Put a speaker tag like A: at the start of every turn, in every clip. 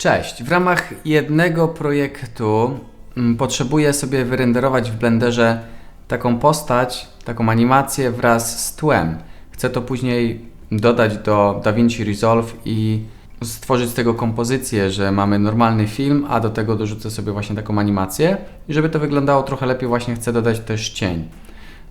A: Cześć. W ramach jednego projektu mm, potrzebuję sobie wyrenderować w Blenderze taką postać, taką animację wraz z tłem. Chcę to później dodać do DaVinci Resolve i stworzyć z tego kompozycję, że mamy normalny film, a do tego dorzucę sobie właśnie taką animację. I żeby to wyglądało trochę lepiej, właśnie chcę dodać też cień.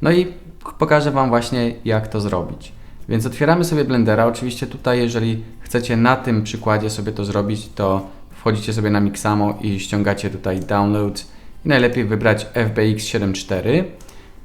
A: No i pokażę Wam właśnie, jak to zrobić. Więc otwieramy sobie Blendera. Oczywiście tutaj, jeżeli chcecie na tym przykładzie sobie to zrobić, to wchodzicie sobie na Mixamo i ściągacie tutaj Download i najlepiej wybrać FBX 7.4.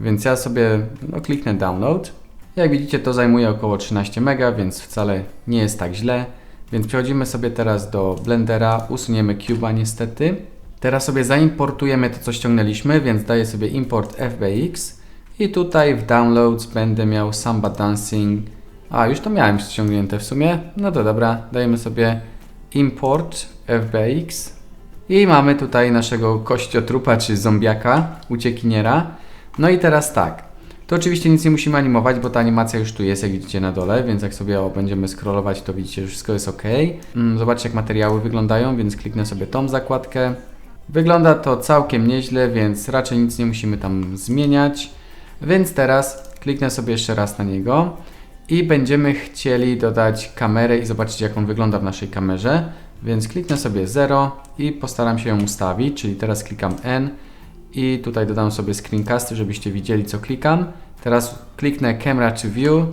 A: Więc ja sobie no, kliknę Download. Jak widzicie, to zajmuje około 13 MB, więc wcale nie jest tak źle. Więc przechodzimy sobie teraz do Blendera, usuniemy Cuba niestety. Teraz sobie zaimportujemy to, co ściągnęliśmy, więc daję sobie import FBX i tutaj w Downloads będę miał Samba Dancing. A, już to miałem ściągnięte w sumie. No to dobra, dajemy sobie import FBX i mamy tutaj naszego kościotrupa czy zombiaka, uciekiniera. No i teraz tak. To oczywiście nic nie musimy animować, bo ta animacja już tu jest, jak widzicie na dole, więc jak sobie będziemy scrollować, to widzicie, że wszystko jest ok. Mm, zobaczcie, jak materiały wyglądają, więc kliknę sobie tą zakładkę. Wygląda to całkiem nieźle, więc raczej nic nie musimy tam zmieniać. Więc teraz kliknę sobie jeszcze raz na niego i będziemy chcieli dodać kamerę i zobaczyć, jak on wygląda w naszej kamerze. Więc kliknę sobie 0 i postaram się ją ustawić, czyli teraz klikam N i tutaj dodam sobie screencasty, żebyście widzieli co klikam. Teraz kliknę camera czy view.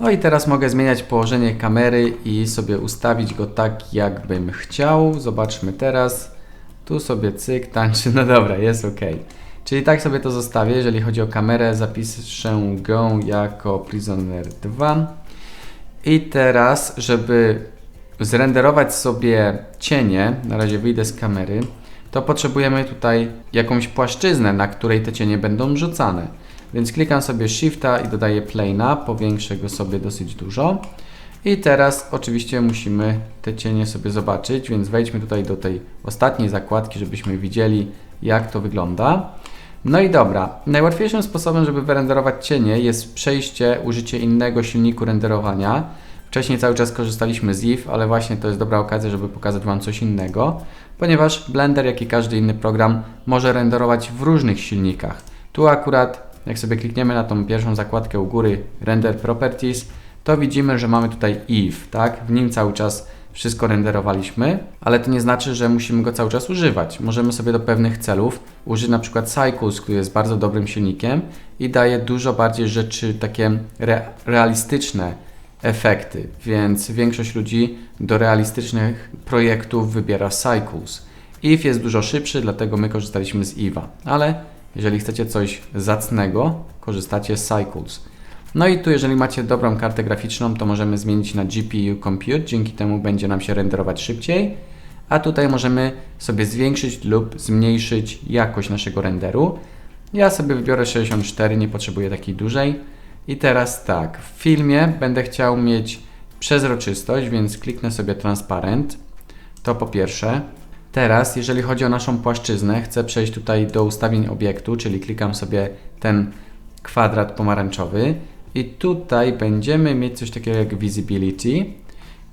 A: No i teraz mogę zmieniać położenie kamery i sobie ustawić go tak jakbym chciał. Zobaczmy teraz. Tu sobie cyk, tańczy. No dobra, jest ok. Czyli tak sobie to zostawię. Jeżeli chodzi o kamerę, zapiszę go jako Prisoner 2. I teraz, żeby zrenderować sobie cienie, na razie wyjdę z kamery, to potrzebujemy tutaj jakąś płaszczyznę, na której te cienie będą rzucane. Więc klikam sobie Shifta i dodaję Plane'a, powiększę go sobie dosyć dużo. I teraz oczywiście musimy te cienie sobie zobaczyć, więc wejdźmy tutaj do tej ostatniej zakładki, żebyśmy widzieli jak to wygląda. No i dobra, najłatwiejszym sposobem, żeby wyrenderować cienie jest przejście, użycie innego silniku renderowania. Wcześniej cały czas korzystaliśmy z IF, ale właśnie to jest dobra okazja, żeby pokazać Wam coś innego, ponieważ Blender, jak i każdy inny program, może renderować w różnych silnikach. Tu akurat, jak sobie klikniemy na tą pierwszą zakładkę u góry, Render Properties, to widzimy, że mamy tutaj IF, tak? W nim cały czas wszystko renderowaliśmy, ale to nie znaczy, że musimy go cały czas używać. Możemy sobie do pewnych celów użyć na przykład Cycles, który jest bardzo dobrym silnikiem i daje dużo bardziej rzeczy takie re realistyczne, efekty, więc większość ludzi do realistycznych projektów wybiera Cycles. IF jest dużo szybszy, dlatego my korzystaliśmy z IVA, ale jeżeli chcecie coś zacnego, korzystacie z Cycles. No i tu, jeżeli macie dobrą kartę graficzną, to możemy zmienić na GPU Compute, dzięki temu będzie nam się renderować szybciej. A tutaj możemy sobie zwiększyć lub zmniejszyć jakość naszego renderu. Ja sobie wybiorę 64, nie potrzebuję takiej dużej. I teraz tak, w filmie będę chciał mieć przezroczystość, więc kliknę sobie transparent. To po pierwsze. Teraz, jeżeli chodzi o naszą płaszczyznę, chcę przejść tutaj do ustawień obiektu, czyli klikam sobie ten kwadrat pomarańczowy i tutaj będziemy mieć coś takiego jak visibility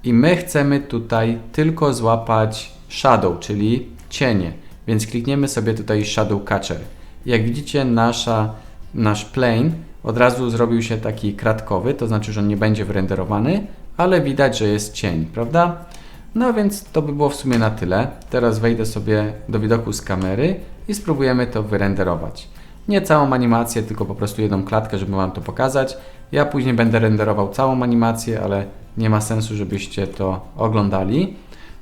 A: i my chcemy tutaj tylko złapać shadow, czyli cienie. Więc klikniemy sobie tutaj shadow catcher. Jak widzicie, nasza, nasz plane od razu zrobił się taki kratkowy, to znaczy, że on nie będzie wyrenderowany, ale widać, że jest cień, prawda? No więc to by było w sumie na tyle. Teraz wejdę sobie do widoku z kamery i spróbujemy to wyrenderować. Nie całą animację, tylko po prostu jedną klatkę, żeby Wam to pokazać. Ja później będę renderował całą animację, ale nie ma sensu, żebyście to oglądali.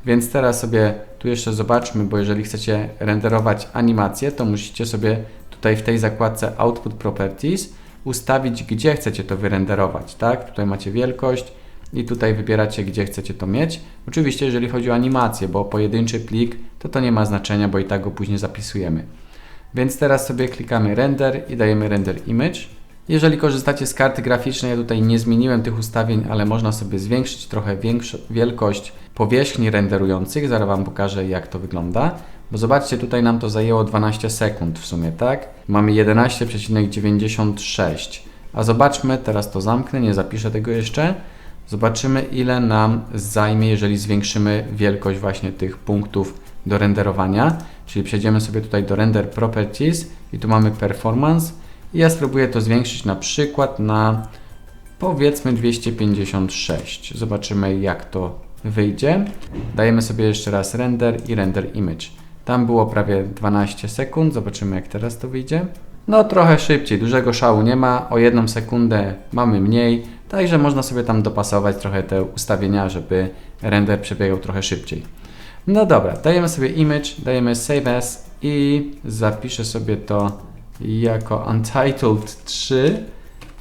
A: Więc teraz sobie tu jeszcze zobaczmy, bo jeżeli chcecie renderować animację, to musicie sobie tutaj w tej zakładce Output Properties ustawić, gdzie chcecie to wyrenderować, tak? Tutaj macie wielkość i tutaj wybieracie, gdzie chcecie to mieć. Oczywiście, jeżeli chodzi o animację, bo pojedynczy plik, to to nie ma znaczenia, bo i tak go później zapisujemy. Więc teraz sobie klikamy Render i dajemy Render Image. Jeżeli korzystacie z karty graficznej, ja tutaj nie zmieniłem tych ustawień, ale można sobie zwiększyć trochę wielkość powierzchni renderujących. Zaraz Wam pokażę, jak to wygląda. Bo zobaczcie, tutaj nam to zajęło 12 sekund w sumie, tak? Mamy 11,96. A zobaczmy, teraz to zamknę, nie zapiszę tego jeszcze. Zobaczymy, ile nam zajmie, jeżeli zwiększymy wielkość właśnie tych punktów do renderowania. Czyli przejdziemy sobie tutaj do Render Properties i tu mamy Performance. I ja spróbuję to zwiększyć na przykład na powiedzmy 256. Zobaczymy, jak to wyjdzie. Dajemy sobie jeszcze raz Render i Render Image. Tam było prawie 12 sekund. Zobaczymy, jak teraz to wyjdzie. No, trochę szybciej, dużego szału nie ma. O jedną sekundę mamy mniej. Także można sobie tam dopasować trochę te ustawienia, żeby render przebiegał trochę szybciej. No dobra, dajemy sobie image, dajemy save as i zapiszę sobie to jako untitled 3.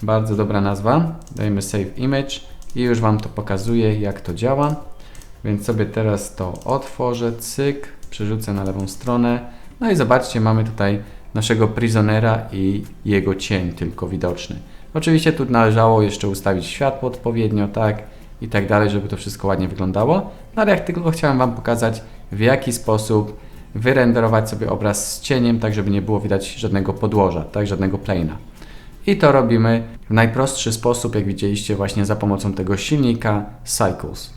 A: Bardzo dobra nazwa. Dajemy save image i już Wam to pokazuję, jak to działa. Więc sobie teraz to otworzę, cyk, przerzucę na lewą stronę. No i zobaczcie, mamy tutaj naszego prisonera i jego cień tylko widoczny. Oczywiście tu należało jeszcze ustawić światło odpowiednio, tak i tak dalej, żeby to wszystko ładnie wyglądało. No ale jak tylko chciałem Wam pokazać, w jaki sposób wyrenderować sobie obraz z cieniem, tak żeby nie było widać żadnego podłoża, tak, żadnego plana. I to robimy w najprostszy sposób, jak widzieliście, właśnie za pomocą tego silnika Cycles.